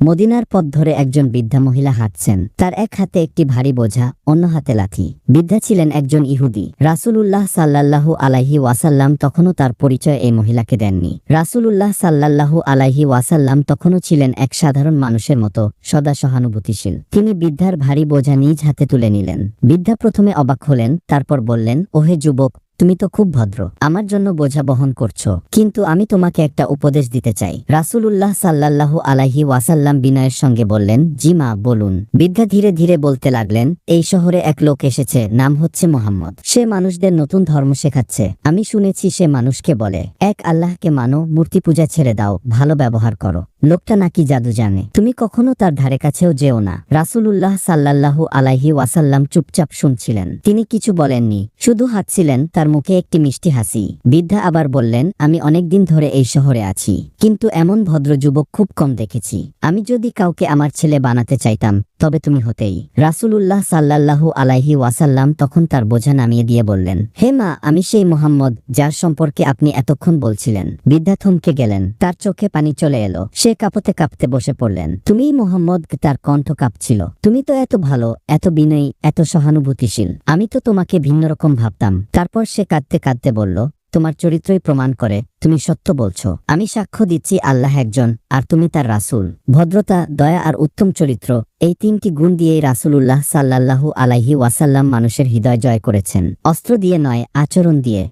মদিনার পথ ধরে একজন বৃদ্ধা মহিলা হাঁটছেন। তার এক হাতে একটি ভারী বোঝা, অন্য হাতে লাঠি বৃদ্ধা ছিলেন একজন ইহুদি। রাসূলুল্লাহ সাল্লাল্লাহু আলাইহি ওয়াসাল্লাম তখনও তার পরিচয় এই মহিলাকে দেননি। রাসূলুল্লাহ সাল্লাল্লাহু আলাইহি ওয়াসাল্লাম তখনও ছিলেন এক সাধারণ মানুষের মতো, সদা সহানুভূতিশীল। তিনি বৃদ্ধার ভারী বোঝা নিজ হাতে তুলে নিলেন। বৃদ্ধা প্রথমে অবাক হলেন, তারপর বললেন, ওহে যুবক তুমি তো খুব ভদ্র। আমার জন্য বোঝা বহন করছ। কিন্তু আমি তোমাকে একটা উপদেশ দিতে চাই। রাসূলুল্লাহ সাল্লাল্লাহু আলাইহি ওয়াসাল্লাম বিনয়ের সঙ্গে বললেন, জি মা, বলুন। বৃদ্ধা ধীরে ধীরে বলতে লাগলেন, এই শহরে এক লোক এসেছে, নাম হচ্ছে মোহাম্মদ। সে মানুষদের নতুন ধর্ম শেখাচ্ছে। আমি শুনেছি সে মানুষকে বলে, এক আল্লাহকে মানো, মূর্তি পূজা ছেড়ে দাও, ভালো ব্যবহার করো। লোকটা নাকি জাদু জানে। তুমি কখনো তার ধারে কাছেও যেও না। রাসূলুল্লাহ সাল্লাল্লাহু আলাইহি ওয়াসাল্লাম চুপচাপ শুনছিলেন। তিনি কিছু বলেননি, শুধু হাঁটছিলেন, তার মুখে একটি মিষ্টি হাসি। বৃদ্ধা আবার বললেন, আমি অনেকদিন ধরে এই শহরে আছি, কিন্তু এমন ভদ্র যুবক খুব কম দেখেছি। আমি যদি কাউকে আমার ছেলে বানাতে চাইতাম তবে তুমি হতেই। রাসূলুল্লাহ সাল্লাল্লাহু আলাইহি ওয়াসাল্লাম তখন তার বোঝা নামিয়ে দিয়ে বললেন, হে মা, আমি সেই মোহাম্মদ, যার সম্পর্কে আপনি এতক্ষণ বলছিলেন। বৃদ্ধা থমকে গেলেন, তার চোখে পানি চলে এলো। সে কাঁপতে কাঁপতে বসে পড়লেন। তুমিই মোহাম্মদ, তার কণ্ঠ কাঁপছিল। তুমি তো এত ভালো, এত বিনয়ী, এত সহানুভূতিশীল। আমি তো তোমাকে ভিন্ন রকম ভাবতাম। তারপর সে কাঁদতে কাঁদতে বলল তোমার চরিত্রই প্রমাণ করে। তুমি সত্য বলছো। আমি সাক্ষ্য দিচ্ছি আল্লাহ একজন, আর তুমি তার রাসুল। ভদ্রতা, দয়া আর উত্তম চরিত্র, এই তিনটি গুণ দিয়েই রাসূলুল্লাহ সাল্লাল্লাহু আলাইহি ওয়াসাল্লাম মানুষের হৃদয় জয় করেছেন। অস্ত্র দিয়ে নয়, আচরণ দিয়ে।